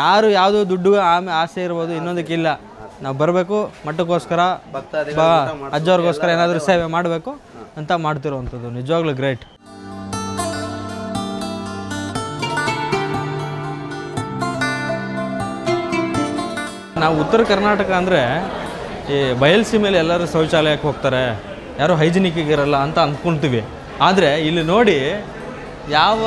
ಯಾರು ಯಾವುದೋ ದುಡ್ಡು ಆಮೆ ಆಸೆ ಇರ್ಬೋದು ಇನ್ನೊಂದಕ್ಕಿಲ್ಲ ನಾವು ಬರಬೇಕು ಮಠಕ್ಕೋಸ್ಕರ ಅಜ್ಜವ್ರಿಗೋಸ್ಕರ ಏನಾದರೂ ಸೇವೆ ಮಾಡಬೇಕು ಅಂತ ಮಾಡ್ತಿರುವಂಥದ್ದು. ನಿಜವಾಗ್ಲೂ ಗ್ರೇಟ್. ನಾವು ಉತ್ತರ ಕರ್ನಾಟಕ ಅಂದರೆ ಈ ಬಯಲ್ಸೀಮೆಯಲ್ಲಿ ಎಲ್ಲರೂ ಶೌಚಾಲಯಕ್ಕೆ ಹೋಗ್ತಾರೆ. ಯಾರು ಹೈಜಿನಿಕ್ಕಿಗಿರಲ್ಲ ಅಂತ ಅಂದ್ಕೊಳ್ತೀವಿ ಆದರೆ ಇಲ್ಲಿ ನೋಡಿ ಯಾವ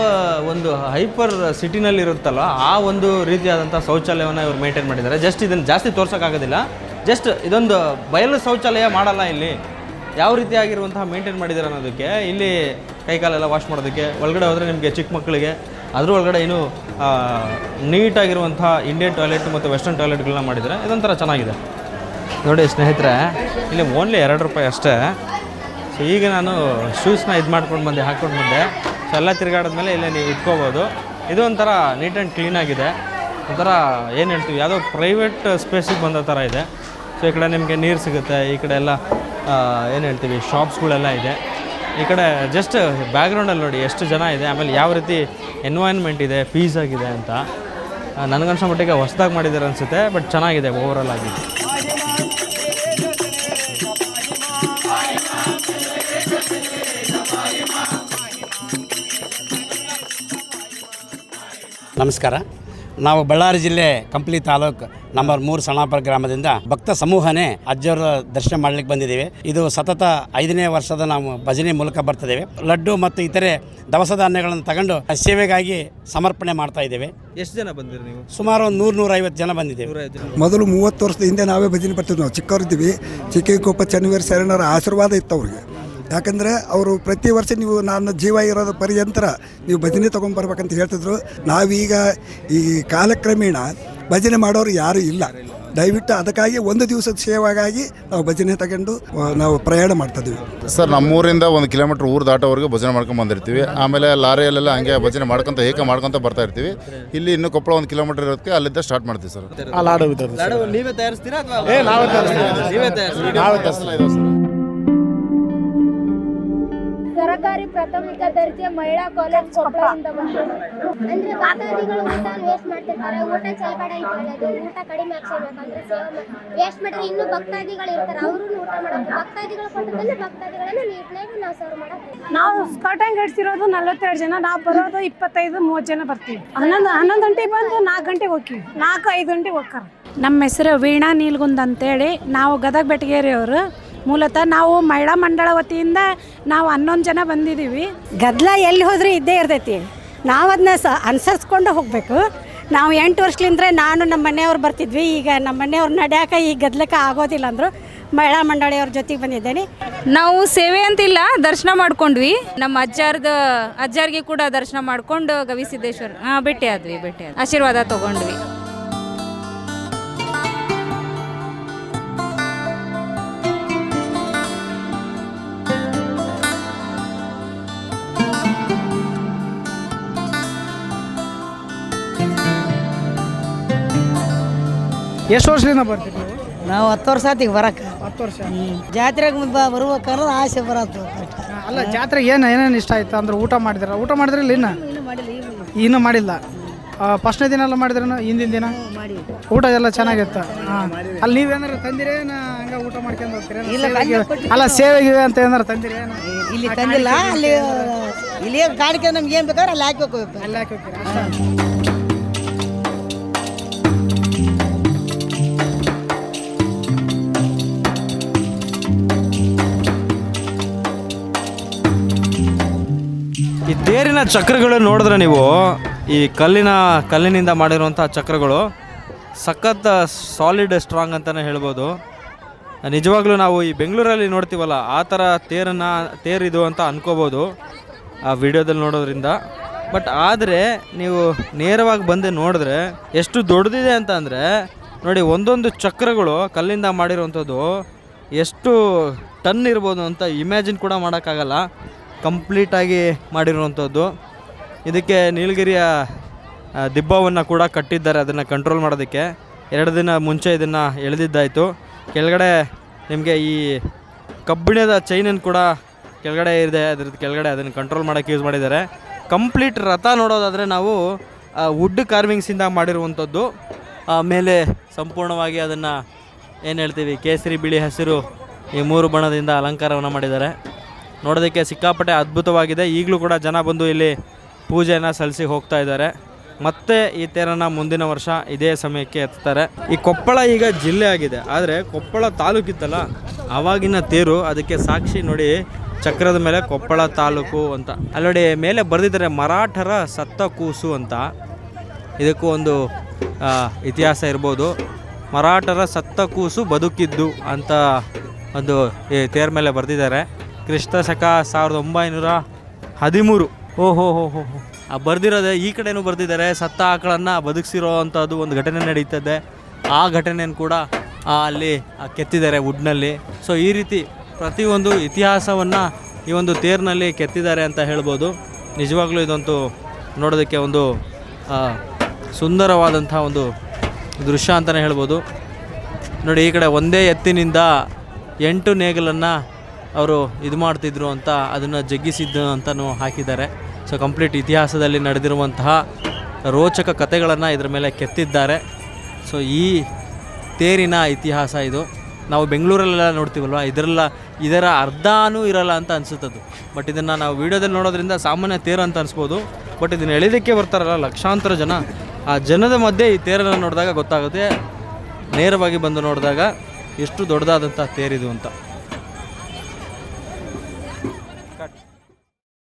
ಒಂದು ಹೈಪರ್ ಸಿಟಿನಲ್ಲಿ ಇರುತ್ತಲ್ಲ ಆ ಒಂದು ರೀತಿಯಾದಂಥ ಶೌಚಾಲಯವನ್ನು ಇವರು ಮೇಂಟೈನ್ ಮಾಡಿದ್ದಾರೆ. ಜಸ್ಟ್ ಇದನ್ನು ಜಾಸ್ತಿ ತೋರ್ಸೋಕ್ಕಾಗೋದಿಲ್ಲ ಜಸ್ಟ್ ಇದೊಂದು ಬಯಲು ಶೌಚಾಲಯ ಮಾಡಲ್ಲ ಇಲ್ಲಿ. ಯಾವ ರೀತಿಯಾಗಿರುವಂತಹ ಮೇಂಟೈನ್ ಮಾಡಿದ್ದಾರೆ ಅನ್ನೋದಕ್ಕೆ ಇಲ್ಲಿ ಕೈಕಾಲೆಲ್ಲ ವಾಶ್ ಮಾಡೋದಕ್ಕೆ, ಒಳಗಡೆ ಹೋದರೆ ನಿಮಗೆ ಚಿಕ್ಕ ಮಕ್ಕಳಿಗೆ, ಅದ್ರ ಒಳಗಡೆ ಏನು ನೀಟಾಗಿರುವಂಥ ಇಂಡಿಯನ್ ಟಾಯ್ಲೆಟ್ ಮತ್ತು ವೆಸ್ಟರ್ನ್ ಟಾಯ್ಲೆಟ್ಗಳನ್ನ ಮಾಡಿದ್ದಾರೆ. ಇದೊಂಥರ ಚೆನ್ನಾಗಿದೆ. ನೋಡಿ ಸ್ನೇಹಿತರೆ, ಇಲ್ಲಿ ಓನ್ಲಿ ಎರಡು ರೂಪಾಯಿ ಅಷ್ಟೇ. ಸೊ ಈಗ ನಾನು ಶೂಸ್ನ ಇದು ಮಾಡ್ಕೊಂಡು ಬಂದೆ ಹಾಕ್ಕೊಂಡು ಬಂದೆ. ಸೊ ಎಲ್ಲ ತಿರುಗಾಡಿದ್ಮೇಲೆ ಇಲ್ಲೇ ನೀವು ಇಟ್ಕೋಬೋದು. ಇದು ಒಂಥರ ನೀಟ್ ಆ್ಯಂಡ್ ಕ್ಲೀನಾಗಿದೆ ಒಂಥರ ಏನು ಹೇಳ್ತೀವಿ, ಯಾವುದೋ ಪ್ರೈವೇಟ್ ಸ್ಪೇಸಿಗೆ ಬಂದ ಥರ ಇದೆ. ಸೊ ಈ ಕಡೆ ನಿಮಗೆ ನೀರು ಸಿಗುತ್ತೆ, ಈ ಕಡೆ ಎಲ್ಲ ಏನು ಹೇಳ್ತೀವಿ ಶಾಪ್ಸ್ಗಳೆಲ್ಲ ಇದೆ. ಈ ಕಡೆ ಜಸ್ಟ್ ಬ್ಯಾಕ್ಗ್ರೌಂಡಲ್ಲಿ ನೋಡಿ, ಎಷ್ಟು ಜನ ಇದೆ, ಆಮೇಲೆ ಯಾವ ರೀತಿ ಎನ್ವೈರ್ನ್ಮೆಂಟ್ ಇದೆ ಪೀಸ್ ಆಗಿದೆ ಅಂತ. ನನಗನ್ಸೋ ಮಟ್ಟಿಗೆ ಹೊಸ್ದಾಗಿ ಮಾಡಿದ್ದಾರೆ ಅನಿಸುತ್ತೆ ಬಟ್ ಚೆನ್ನಾಗಿದೆ ಓವರಾಲ್ ಆಗಿ. ನಮಸ್ಕಾರ. ನಾವು ಬಳ್ಳಾರಿ ಜಿಲ್ಲೆ ಕಂಪ್ಲಿ ತಾಲೂಕು ನಂಬರ್ ಮೂರು ಸಣಾಪುರ ಗ್ರಾಮದಿಂದ ಭಕ್ತ ಸಮೂಹನೇ ಅಜ್ಜವರ ದರ್ಶನ ಮಾಡಲಿಕ್ಕೆ ಬಂದಿದ್ದೇವೆ. ಇದು ಸತತ ಐದನೇ ವರ್ಷದ ನಾವು ಭಜನೆ ಮೂಲಕ ಬರ್ತಿದ್ದೇವೆ ಲಡ್ಡು ಮತ್ತು ಇತರೆ ದವಸ ಧಾನ್ಯಗಳನ್ನು ತಗೊಂಡು ಸೇವೆಗಾಗಿ ಸಮರ್ಪಣೆ ಮಾಡ್ತಾ ಇದ್ದೇವೆ. ಎಷ್ಟು ಜನ ಬಂದಿರಿ ನೀವು? ಸುಮಾರು ಒಂದು ನೂರು ನೂರೈವತ್ತು ಜನ ಬಂದಿದ್ದೇವೆ. ಮೊದಲು ಮೂವತ್ತು ವರ್ಷದ ಹಿಂದೆ ನಾವೇ ಭಜನೆ ಬರ್ತಿದ್ವಿ. ನಾವು ಚಿಕ್ಕವರಿದ್ದೀವಿ. ಕೋಪ ಚನ್ನವೀರ ಶರಣರ ಆಶೀರ್ವಾದ ಇತ್ತು ಅವ್ರಿಗೆ. ಯಾಕಂದರೆ ಅವರು ಪ್ರತಿ ವರ್ಷ ನೀವು ನನ್ನ ಜೀವ ಇರೋದ ಪರ್ಯಂತರ ನೀವು ಭಜನೆ ತಗೊಂಡ್ಬರ್ಬೇಕಂತ ಹೇಳ್ತಿದ್ರು. ನಾವೀಗ ಈ ಕಾಲಕ್ರಮೇಣ ಭಜನೆ ಮಾಡೋರು ಯಾರು ಇಲ್ಲ. ದಯವಿಟ್ಟು ಅದಕ್ಕಾಗಿ ಒಂದು ದಿವಸದ ಸೇವೆಗಾಗಿ ನಾವು ಭಜನೆ ತಗೊಂಡು ನಾವು ಪ್ರಯಾಣ ಮಾಡ್ತಿದ್ವಿ. ಸರ್ ನಮ್ಮೂರಿಂದ ಒಂದು ಕಿಲೋಮೀಟರ್ ಊರು ದಾಟೋವರೆಗೂ ಭಜನೆ ಮಾಡ್ಕೊಂಡು ಬಂದಿರ್ತೀವಿ. ಆಮೇಲೆ ಲಾರಿಯಲ್ಲೆಲ್ಲ ಹಂಗೆ ಭಜನೆ ಮಾಡ್ಕೊಂತ ಏಕ ಮಾಡ್ಕೊಂತ ಬರ್ತಾ ಇರ್ತೀವಿ. ಇಲ್ಲಿ ಇನ್ನು ಕೊಪ್ಪಳ ಒಂದು ಕಿಲೋಮೀಟರ್ ಇರೋದಕ್ಕೆ ಅಲ್ಲಿದ್ದ ಸ್ಟಾರ್ಟ್ ಮಾಡ್ತೀವಿ ಸರ್. ಲಾಡು ನೀವೇ ತಯಾರಿಸ್ತೀರಾ ಅಥವಾ ನೀವೇ ತಯಾರಿಸ್ತೀರಾ? ಸರಕಾರಿ ಪ್ರಾಥಮಿಕ ದರ್ಜೆ ಮಹಿಳಾ ಕಾಲೇಜ್ ಕೊಪ್ಪಳದಿಂದ ಅಂದ್ರೆ ವೇಸ್ಟ್ ಮಾಡ್ತಿರ್ತಾರೆ. ಊಟ ಊಟ ಕಡಿಮೆ ಹಾಕ್ಸ್ಬೇಕಂದ್ರೆ ಸೇವೆ ವೇಸ್ಟ್ ಮಾಡಿದ್ರೆ ಇನ್ನೂ ಭಕ್ತಾದಿಗಳು ಇರ್ತಾರೆ. ಅವರು ಊಟ ಮಾಡೋದು. ಭಕ್ತಾದಿಗಳು ಭಕ್ತಾದಿಗಳನ್ನ ನೀಟ್ನಾಗಿ ನಾವು ಸರ್ವ್ ಮಾಡಕ್ಕೆ ನಾವು ಸ್ಕಾಟಂಗ್ ಹಿಡ್ಸಿರೋದು ನಲ್ವತ್ತೆರಡು ಜನ. ನಾವು ಬರೋದು ಇಪ್ಪತ್ತೈದು ಮೂವತ್ತು ಜನ ಬರ್ತೀವಿ. ಹನ್ನೊಂದು ಹನ್ನೊಂದು ಗಂಟೆಗೆ ಬಂದು ನಾಲ್ಕು ಗಂಟೆಗೆ ಹೋಗ್ತೀವಿ. ನಾಲ್ಕು ಐದು ಗಂಟೆಗೆ ಹೋಗ್ತಾರೆ. ನಮ್ಮ ಹೆಸರು ವೀಣಾ ನೀಲ್ಗುಂದ್ ಅಂತೇಳಿ. ನಾವು ಗದಗ ಬೆಟಗೇರಿಯವರು. ಮೂಲತಃ ನಾವು ಮಹಿಳಾ ಮಂಡಳ ವತಿಯಿಂದ ನಾವು ಹನ್ನೊಂದು ಜನ ಬಂದಿದ್ದೀವಿ. ಗದ್ದಲ ಎಲ್ಲಿ ಹೋದ್ರೂ ಇದ್ದೇ ಇರ್ತೈತಿ. ನಾವು ಅದನ್ನ ಸ ಅನುಸರಿಸ್ಕೊಂಡು ಹೋಗಬೇಕು. ನಾವು ಎಂಟು ವರ್ಷಲಿಂದ್ರೆ ನಾನು ನಮ್ಮ ಮನೆಯವ್ರು ಬರ್ತಿದ್ವಿ. ಈಗ ನಮ್ಮ ಮನೆಯವ್ರು ನಡ್ಯಾಕ ಈ ಗದ್ಲಕ್ಕೆ ಆಗೋದಿಲ್ಲ ಅಂದರು ಮಹಿಳಾ ಮಂಡಳಿಯವ್ರ ಜೊತೆಗೆ ಬಂದಿದ್ದೇನೆ. ನಾವು ಸೇವೆ ಅಂತಿಲ್ಲ ದರ್ಶನ ಮಾಡ್ಕೊಂಡ್ವಿ. ನಮ್ಮ ಅಜ್ಜಾರ್ದ ಅಜ್ಜಾರಿಗೆ ಕೂಡ ದರ್ಶನ ಮಾಡ್ಕೊಂಡು ಗವಿಸಿದ್ದೇಶ್ವರ ಹಾಂ ಭೇಟಿ ಆದ್ವಿ ಭೇಟಿ ಆದ್ವಿ. ಆಶೀರ್ವಾದ ತಗೊಂಡ್ವಿ. ಎಷ್ಟು ವರ್ಷದಿಂದ ಬರ್ತೀವಿ ನೀವು? ನಾವು ಹತ್ತು ವರ್ಷ ಆತೀಗ ಬರಕ್ಕೆ. ಹತ್ತು ವರ್ಷ. ಜಾತ್ರೆಗೆ ಬರ್ಬೇಕಾದ್ರೆ ಆಸೆ ಬರತ್ತು ಅಲ್ಲ ಜಾತ್ರೆಗೆ ಏನು ಏನೇನು ಇಷ್ಟ ಆಯ್ತು? ಅಂದ್ರೆ ಊಟ ಮಾಡಿದ್ರ? ಊಟ ಮಾಡಿದ್ರಿಲ್ಲ ಇನ್ನು? ಇನ್ನೂ ಮಾಡಿಲ್ಲ ಫಸ್ಟ್ನೇ ದಿನ ಎಲ್ಲ ಮಾಡಿದ್ರೇನು ಹಿಂದಿನ ದಿನ? ಊಟ ಎಲ್ಲ ಚೆನ್ನಾಗಿತ್ತು? ಅಲ್ಲಿ ನೀವೇನಾರು ತಂದಿರೇನ ಹಂಗ ಊಟ ಮಾಡ್ಕೊಂಡು ಹೋಗ್ತೀರಿ? ಅಲ್ಲ ಸೇವೆಗೆ- ಇವೆ ಅಂತ ಏನಾರು ತಂದಿರಿ ಇಲ್ಲಿ ತಂದಿಲ್ಲ. ಅಲ್ಲಿ ಇಲ್ಲಿ ಕಾಣಿಕೆ ನಮ್ಗೆ ಏನು ಬೇಕಾದ್ರೆ ಅಲ್ಲಿ ಹಾಕಬೇಕು ಅಲ್ಲಿ ಹಾಕಿ ತೇರಿನ ಚಕ್ರಗಳು ನೋಡಿದ್ರೆ ನೀವು ಈ ಕಲ್ಲಿನ, ಕಲ್ಲಿನಿಂದ ಮಾಡಿರುವಂಥ ಚಕ್ರಗಳು ಸಖತ್ ಸಾಲಿಡ್ ಸ್ಟ್ರಾಂಗ್ ಅಂತಲೇ ಹೇಳ್ಬೋದು. ನಿಜವಾಗ್ಲೂ ನಾವು ಈ ಬೆಂಗಳೂರಲ್ಲಿ ನೋಡ್ತೀವಲ್ಲ, ಆ ಥರ ತೇರನ್ನು, ತೇರಿದು ಅಂತ ಅನ್ಕೋಬೋದು ಆ ವಿಡಿಯೋದಲ್ಲಿ ನೋಡೋದ್ರಿಂದ. ಬಟ್ ಆದರೆ ನೀವು ನೇರವಾಗಿ ಬಂದು ನೋಡಿದ್ರೆ ಎಷ್ಟು ದೊಡ್ಡದಿದೆ ಅಂತ ಅಂದರೆ, ನೋಡಿ ಒಂದೊಂದು ಚಕ್ರಗಳು ಕಲ್ಲಿಂದ ಮಾಡಿರುವಂಥದ್ದು ಎಷ್ಟು ಟನ್ ಇರ್ಬೋದು ಅಂತ ಇಮ್ಯಾಜಿನ್ ಕೂಡ ಮಾಡೋಕ್ಕಾಗಲ್ಲ. ಕಂಪ್ಲೀಟಾಗಿ ಮಾಡಿರುವಂಥದ್ದು. ಇದಕ್ಕೆ ನೀಲಗಿರಿಯ ದಿಬ್ಬವನ್ನು ಕೂಡ ಕಟ್ಟಿದ್ದಾರೆ ಅದನ್ನು ಕಂಟ್ರೋಲ್ ಮಾಡೋದಕ್ಕೆ. ಎರಡು ದಿನ ಮುಂಚೆ ಇದನ್ನು ಎಳೆದಿದ್ದಾಯಿತು. ಕೆಳಗಡೆ ನಿಮಗೆ ಈ ಕಬ್ಬಿಣದ ಚೈನನ್ನು ಕೂಡ ಕೆಳಗಡೆ ಇದೆ. ಅದ್ರದ್ದು ಕೆಳಗಡೆ ಅದನ್ನು ಕಂಟ್ರೋಲ್ ಮಾಡೋಕ್ಕೆ ಯೂಸ್ ಮಾಡಿದ್ದಾರೆ. ಕಂಪ್ಲೀಟ್ ರಥ ನೋಡೋದಾದರೆ ನಾವು ವುಡ್ ಕಾರ್ವಿಂಗ್ಸಿಂದ ಮಾಡಿರುವಂಥದ್ದು. ಆಮೇಲೆ ಸಂಪೂರ್ಣವಾಗಿ ಅದನ್ನು ಏನು ಹೇಳ್ತೀವಿ, ಕೇಸರಿ ಬಿಳಿ ಹಸಿರು ಈ ಮೂರು ಬಣ್ಣದಿಂದ ಅಲಂಕಾರವನ್ನು ಮಾಡಿದ್ದಾರೆ. ನೋಡೋದಕ್ಕೆ ಸಿಕ್ಕಾಪಟ್ಟೆ ಅದ್ಭುತವಾಗಿದೆ. ಈಗಲೂ ಕೂಡ ಜನ ಬಂದು ಇಲ್ಲಿ ಪೂಜೆಯನ್ನು ಸಲ್ಲಿಸಿ ಹೋಗ್ತಾ ಇದ್ದಾರೆ. ಮತ್ತೆ ಈ ತೇರನ್ನು ಮುಂದಿನ ವರ್ಷ ಇದೇ ಸಮಯಕ್ಕೆ ಎತ್ತಾರೆ. ಈ ಕೊಪ್ಪಳ ಈಗ ಜಿಲ್ಲೆ ಆಗಿದೆ. ಆದರೆ ಕೊಪ್ಪಳ ತಾಲೂಕಿತ್ತಲ್ಲ, ಆವಾಗಿನ ತೇರು ಅದಕ್ಕೆ ಸಾಕ್ಷಿ ನೋಡಿ ಚಕ್ರದ ಮೇಲೆ ಕೊಪ್ಪಳ ತಾಲೂಕು ಅಂತ. ಅಲ್ಲಿ ಮೇಲೆ ಬರೆದಿದ್ದಾರೆ ಮರಾಠರ ಸತ್ತ ಕೂಸು ಅಂತ. ಇದಕ್ಕೂ ಒಂದು ಇತಿಹಾಸ ಇರ್ಬೋದು. ಮರಾಠರ ಸತ್ತ ಕೂಸು ಬದುಕಿದ್ದು ಅಂತ ಒಂದು, ಈ ತೇರ ಮೇಲೆ ಬರೆದಿದ್ದಾರೆ. ಕ್ರಿಸ್ತ ಶಕ ಸಾವಿರದ ಒಂಬೈನೂರ ಹದಿಮೂರು. ಓ, ಹೋ ಹೋ ಹೋ ಆ, ಬರ್ದಿರೋದೇ ಈ ಕಡೆನೂ ಬರ್ದಿದ್ದಾರೆ. ಸತ್ತ ಆಕಳನ್ನು ಬದುಕಿಸಿರೋ ಅಂಥದ್ದು ಒಂದು ಘಟನೆ ನಡೀತದೆ ಆ ಘಟನೆಯನ್ನು ಕೂಡ ಅಲ್ಲಿ ಕೆತ್ತಿದ್ದಾರೆ ವುಡ್ನಲ್ಲಿ. ಸೊ, ಈ ರೀತಿ ಪ್ರತಿಯೊಂದು ಇತಿಹಾಸವನ್ನು ಈ ಒಂದು ತೇರಿನಲ್ಲಿ ಕೆತ್ತಿದ್ದಾರೆ ಅಂತ ಹೇಳ್ಬೋದು. ನಿಜವಾಗ್ಲೂ ಇದಂತೂ ನೋಡೋದಕ್ಕೆ ಒಂದು ಸುಂದರವಾದಂಥ ಒಂದು ದೃಶ್ಯ ಅಂತಲೇ ಹೇಳ್ಬೋದು. ನೋಡಿ, ಈ ಕಡೆ ಒಂದೇ ಎತ್ತಿನಿಂದ ಎಂಟು ನೇಗಲನ್ನು ಅವರು ಇದು ಮಾಡ್ತಿದ್ರು ಅಂತ ಅದನ್ನು ಜಗ್ಗಿಸಿದ್ದು ಅಂತಲೂ ಹಾಕಿದ್ದಾರೆ. ಸೊ ಕಂಪ್ಲೀಟ್ ಇತಿಹಾಸದಲ್ಲಿ ನಡೆದಿರುವಂತಹ ರೋಚಕ ಕಥೆಗಳನ್ನು ಇದರ ಮೇಲೆ ಕೆತ್ತಿದ್ದಾರೆ. ಸೊ ಈ ತೇರಿನ ಇತಿಹಾಸ ಇದು. ನಾವು ಬೆಂಗಳೂರಲ್ಲೆಲ್ಲ ನೋಡ್ತೀವಲ್ವ? ಇದರಲ್ಲ, ಇದರ ಅರ್ಧನೂ ಇರಲ್ಲ ಅಂತ ಅನಿಸುತ್ತದು. ಬಟ್ ಇದನ್ನು ನಾವು ವೀಡಿಯೋದಲ್ಲಿ ನೋಡೋದ್ರಿಂದ ಸಾಮಾನ್ಯ ತೇರು ಅಂತ ಅನಿಸ್ಬೋದು. ಬಟ್ ಇದನ್ನು ಎಳೆದಕ್ಕೆ ಬರ್ತಾರಲ್ಲ ಲಕ್ಷಾಂತರ ಜನ. ಆ ಜನದ ಮಧ್ಯೆ ಈ ತೇರನ್ನು ನೋಡಿದಾಗ ಗೊತ್ತಾಗುತ್ತೆ. ನೇರವಾಗಿ ಬಂದು ನೋಡಿದಾಗ ಎಷ್ಟು ದೊಡ್ಡದಾದಂಥ ತೇರಿದು ಅಂತ.